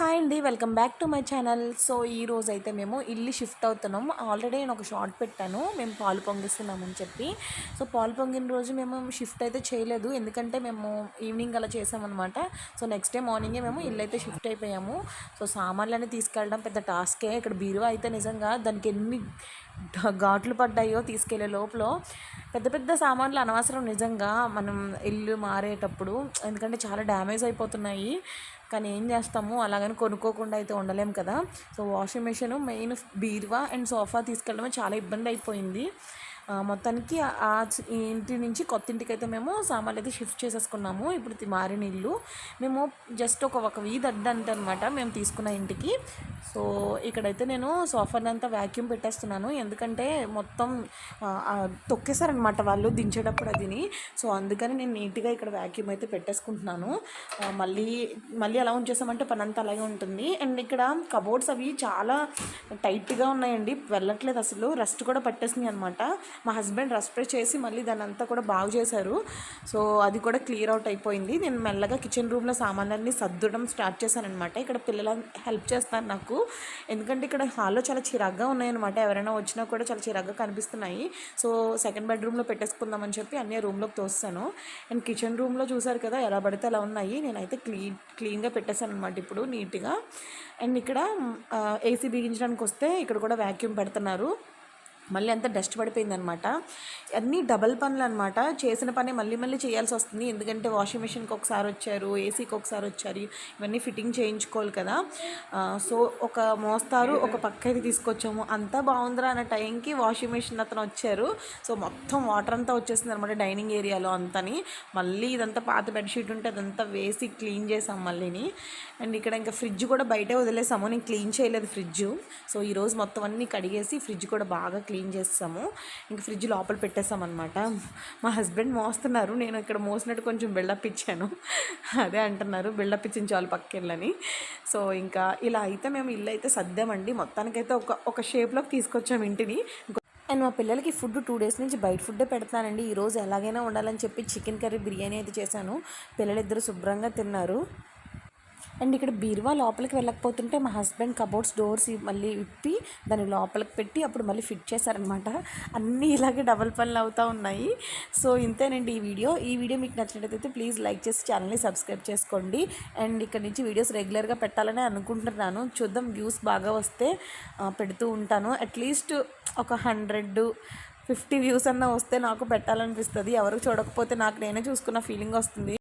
Hi అండి welcome back to my channel. So ఈ రోజు అయితే మేము ఇల్లు షిఫ్ట్ అవుతున్నాం. ఆల్రెడీ నేను ఒక షార్ట్ పెట్టాను. మేము పాలు పొంగిస్తున్నామని చెప్పి. సో పాలు పొంగిన రోజు మేము షిఫ్ట్ అయితే చేయలేదు. ఎందుకంటే మేము ఈవినింగ్ అలా చేసామన్నమాట. సో నెక్స్ట్ డే మార్నింగే మేము ఇల్లు అయితే షిఫ్ట్ అయిపోయాము. సో సామాన్లన్నీ తీసుకెళ్ళడం పెద్ద టాస్కే. ఇక్కడ బీరువా అయితే నిజంగా దానికి ఎన్ని ఘాట్లు పడ్డాయో తీసుకెళ్ళే లోపల పెద్ద పెద్ద సామాన్లు అనవసరం నిజంగా మనం ఇల్లు మారేటప్పుడు. ఎందుకంటే చాలా డ్యామేజ్ అయిపోతున్నాయి. కానీ ఏం చేస్తాము? అలాగని కొనుక్కోకుండా అయితే ఉండలేం కదా. సో వాషింగ్ మెషిన్ మెయిన్ బీరువా అండ్ సోఫా తీసుకెళ్ళడమే చాలా ఇబ్బంది అయిపోయింది. మొత్తానికి ఆ- ఇంటి నుంచి కొత్త ఇంటికి అయితే మేము సామాన్లు అయితే షిఫ్ట్ చేసేసుకున్నాము. ఇప్పుడు మారిన ఇల్లు. మేము జస్ట్ ఒక ఒక వీధి అడ్డంటే అనమాట మేము తీసుకున్న ఇంటికి. సో ఇక్కడైతే నేను సోఫానంతా వ్యాక్యూమ్ పెట్టేస్తున్నాను. ఎందుకంటే మొత్తం తొక్కేసారనమాట తొక్కేశారనమాట వాళ్ళు దించేటప్పుడు అదిని. సో అందుకని నేను నీట్గా ఇక్కడ వ్యాక్యూమ్ అయితే పెట్టేసుకుంటున్నాను. మళ్ళీ మళ్ళీ అలా ఉంచేసామంటే పని అంతా అలాగే ఉంటుంది. అండ్ ఇక్కడ కబోర్డ్స్ అవి చాలా టైట్గా ఉన్నాయండి. వెళ్ళట్లేదు అసలు. రెస్ట్ కూడా పట్టేసినాయి అనమాట. మా హస్బెండ్ రస్ట్ చేసి మళ్ళీ దాని అంతా కూడా బాగు చేశారు. సో అది కూడా క్లియర్ అవుట్ అయిపోయింది. నేను మెల్లగా కిచెన్ రూమ్లో సామాన్లన్నీ సర్దడం స్టార్ట్ చేశాను అనమాట ఇక్కడ పిల్లలు హెల్ప్ చేస్తారు నాకు. ఎందుకంటే ఇక్కడ హాల్లో చాలా చిరాగ్గా ఉన్నాయన్నమాట. ఎవరైనా వచ్చినా కూడా చాలా చిరాగ్గా కనిపిస్తున్నాయి. సో సెకండ్ బెడ్రూమ్లో పెట్టేసుకుందామని చెప్పి అన్నీ రూమ్లోకి తోస్తాను అండ్ కిచెన్ రూమ్లో చూసారు కదా ఎలా పడితే అలా ఉన్నాయి. నేనైతే క్లీన్ క్లీన్గా పెట్టేశాను అనమాట ఇప్పుడు నీట్గా. అండ్ ఇక్కడ ఏసీ బిగించడానికి వస్తే ఇక్కడ కూడా వ్యాక్యూమ్ పెడుతున్నారు. మళ్ళీ అంతా డస్ట్ పడిపోయింది అనమాట అన్నీ డబల్ పనులు అనమాట చేసిన పని మళ్ళీ మళ్ళీ చేయాల్సి వస్తుంది. ఎందుకంటే వాషింగ్ మిషన్కి ఒకసారి వచ్చారు ఏసీకి ఒకసారి వచ్చారు ఇవన్నీ ఫిట్టింగ్ చేయించుకోవాలి కదా. సో ఒక మోస్తారు ఒక పక్క అయితే తీసుకొచ్చాము. అంతా బాగుందిరా అనే టైంకి వాషింగ్ మిషన్ అతను వచ్చారు. సో మొత్తం వాటర్ అంతా వచ్చేసింది అనమాట డైనింగ్ ఏరియాలో అంతని. మళ్ళీ ఇదంతా పాత బెడ్షీట్ ఉంటే అదంతా వేసి క్లీన్ చేసాం మళ్ళీని. అండ్ ఇక్కడ ఇంకా ఫ్రిడ్జ్ కూడా బయటే వదిలేసాము. నేను క్లీన్ చేయలేదు ఫ్రిడ్జ్. సో ఈరోజు మొత్తం అన్నీ కడిగేసి ఫ్రిడ్జ్ కూడా బాగా క్లీన్ చేస్తాము. ఇంక ఫ్రిడ్జ్ లోపల పెట్టేస్తామన్నమాట మా హస్బెండ్ మోస్తున్నారు. నేను ఇక్కడ మోసినట్టు కొంచెం బిల్డప్ ఇచ్చాను. అదే అంటున్నారు. బిల్డప్ ఇచ్చిన చాలు పక్కెళ్ళని. సో ఇంకా ఇలా అయితే మేము ఇల్లు అయితే సర్దామండి. మొత్తానికైతే ఒక ఒక షేప్లోకి తీసుకొచ్చాము ఇంటిని. అండ్ మా పిల్లలకి ఫుడ్ టూ డేస్ నుంచి బయట ఫుడ్డే పెడతానండి. ఈరోజు ఎలాగైనా ఉండాలని చెప్పి చికెన్ కర్రీ బిర్యానీ అయితే చేశాను. పిల్లలిద్దరు శుభ్రంగా తిన్నారు. అండ్ ఇక్కడ బీరువా లోపలికి వెళ్ళకపోతుంటే మా హస్బెండ్ కబోర్డ్స్ డోర్స్ మళ్ళీ విప్పి దాన్ని లోపలికి పెట్టి అప్పుడు మళ్ళీ ఫిట్ చేశారనమాట. అన్నీ ఇలాగే డబల్ పనులు అవుతూ ఉన్నాయి. సో ఇంతేనండి ఈ వీడియో. ఈ వీడియో మీకు నచ్చినట్లయితే ప్లీజ్ లైక్ చేసి ఛానల్ని సబ్స్క్రైబ్ చేసుకోండి. అండ్ ఇక్కడ నుంచి వీడియోస్ రెగ్యులర్గా పెట్టాలని అనుకుంటున్నాను. చూద్దాం వ్యూస్ బాగా వస్తే పెడుతూ ఉంటాను. అట్లీస్ట్ ఒక హండ్రెడ్ ఫిఫ్టీ వ్యూస్ అన్న వస్తే నాకు పెట్టాలనిపిస్తుంది. ఎవరు చూడకపోతే నాకు నేనే చూసుకున్న ఫీలింగ్ వస్తుంది.